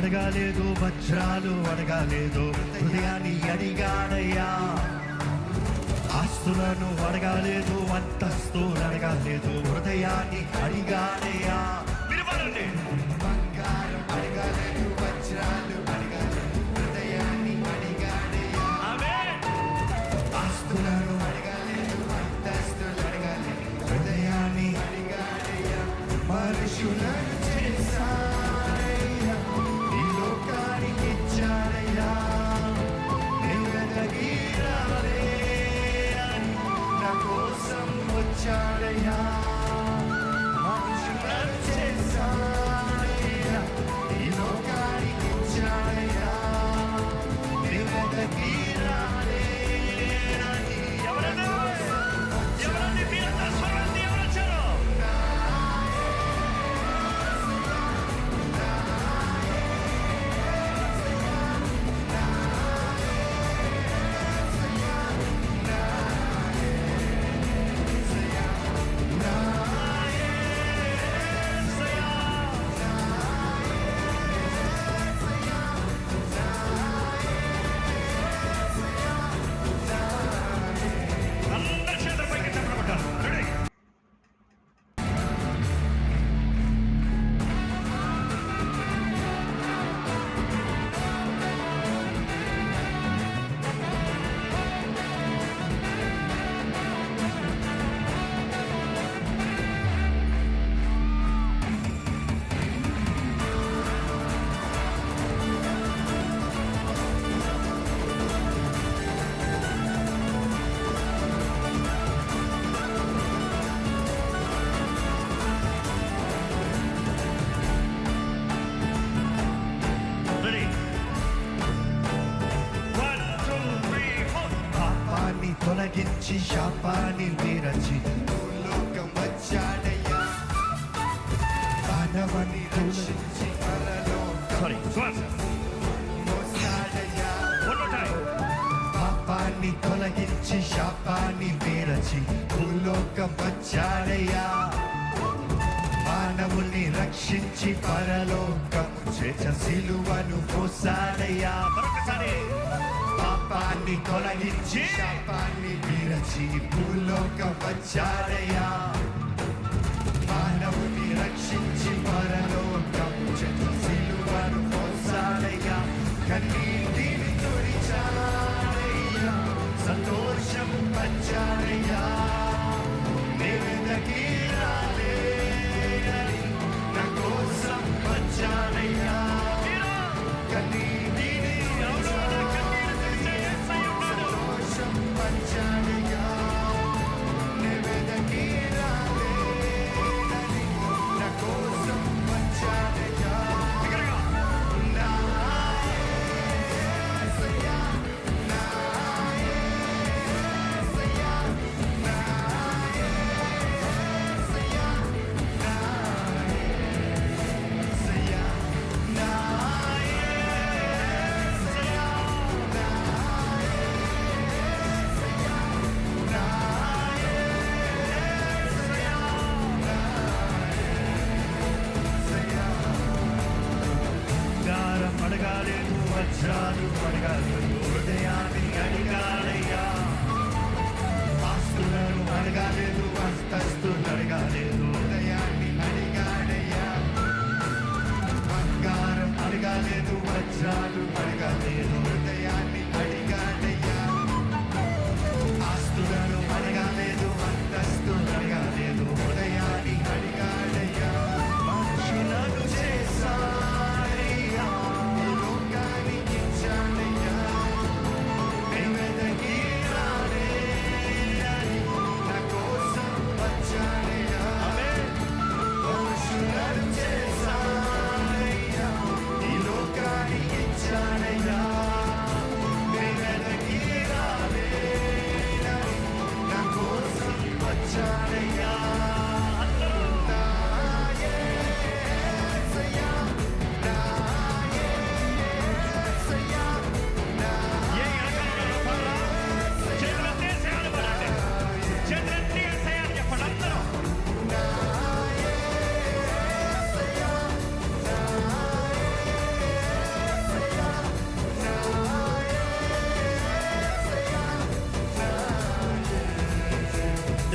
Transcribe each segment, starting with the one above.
అడగాలేదు వజ్రాలు అడగాలేదు హృదయాన్ని అడిగాడయ్యా. ఆస్తులను అడగాలేదు అంతస్తులు అడగాలేదు హృదయాన్ని అడిగాడయ్యా. Yeah. తొలగించి శాపాన్ని విరచి లోకం వచ్చాడయ్యా. మానవని రక్షించి మరలో పాపాన్ని తొలగించి శాపాన్ని విరచి భూలోకం వచ్చాడయ్యా. మానవుల్ని రక్షించి పరలోకం చేచ సిలువను పోసాడయ్యా. మరొకసారి. పాపాన్ని తొలగించి శాపాన్ని విరచి భూలోక వచ్చారయ్యా. మానవుని రక్షించి పరలోకం చెట్టు సిలువను పోసారయ్యా. కన్నీటిని తుడిచారయ్యా. సంతోషం పంచారయ్యా. Jaguar, Jaguar.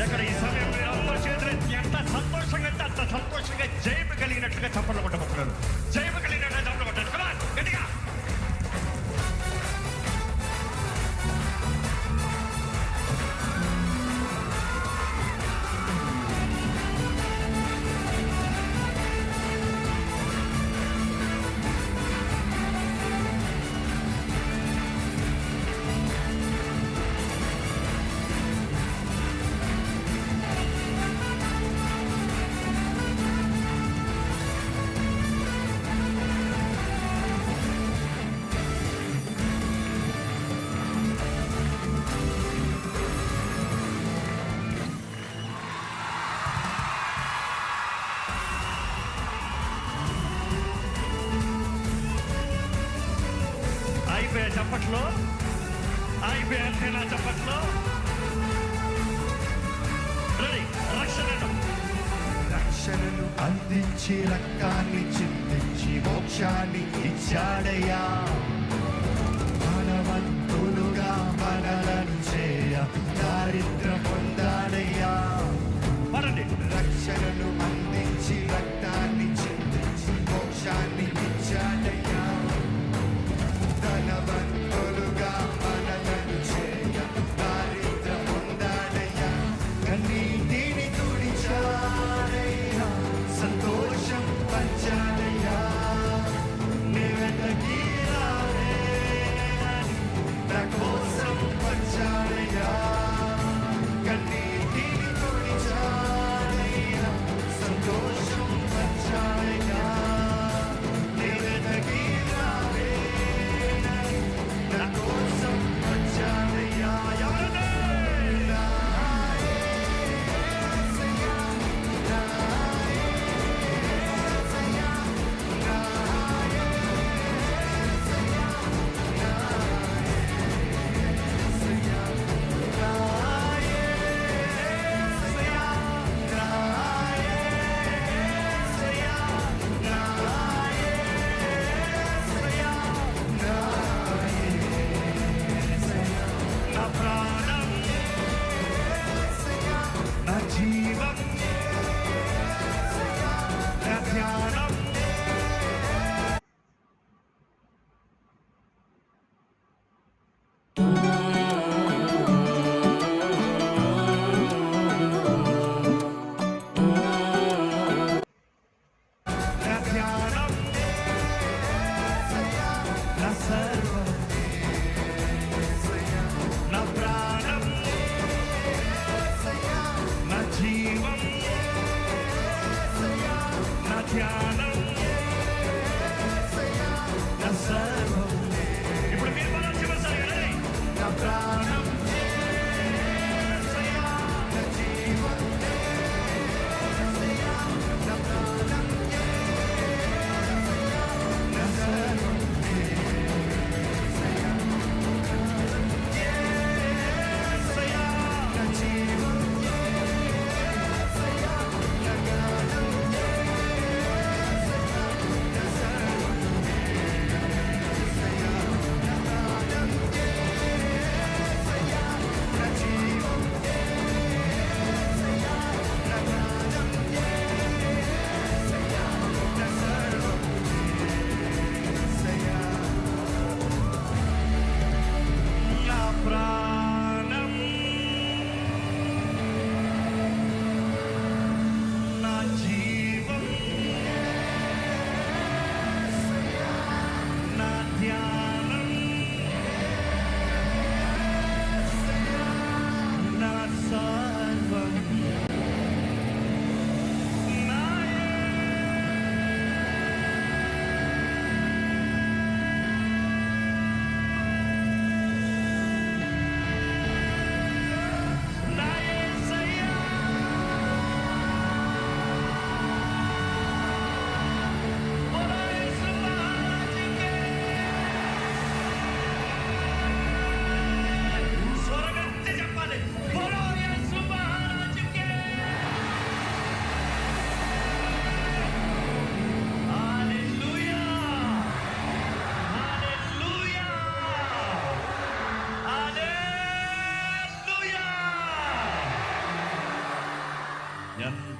దగ్గర ఈ సమయంలో అందరూ చేతులు ఎంత సంతోషంగా అంత సంతోషంగా జయం కలిగినట్లుగా చప్పట్లు కొట్టబడుతున్నారు చప్పట్లో చప్పట్లో రక్షణను. అందించి రక్తాన్ని చిందించి మోక్షాన్ని ఇచ్చాడయ్యా. మనవంతులుగా మనలను చేయ దారిద్ర పొందాడయ్యా రక్షణను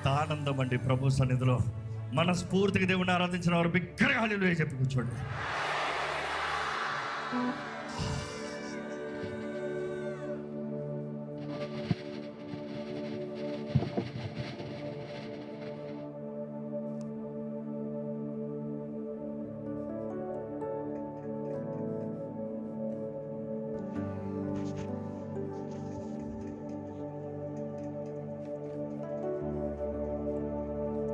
ఎంత ఆనందం అండి ప్రభు సన్నిధిలో. మనస్ఫూర్తిగా దేవుని ఆరాధించిన వారు బిగ్గరగా హాలీలు చెప్పి కూర్చోండి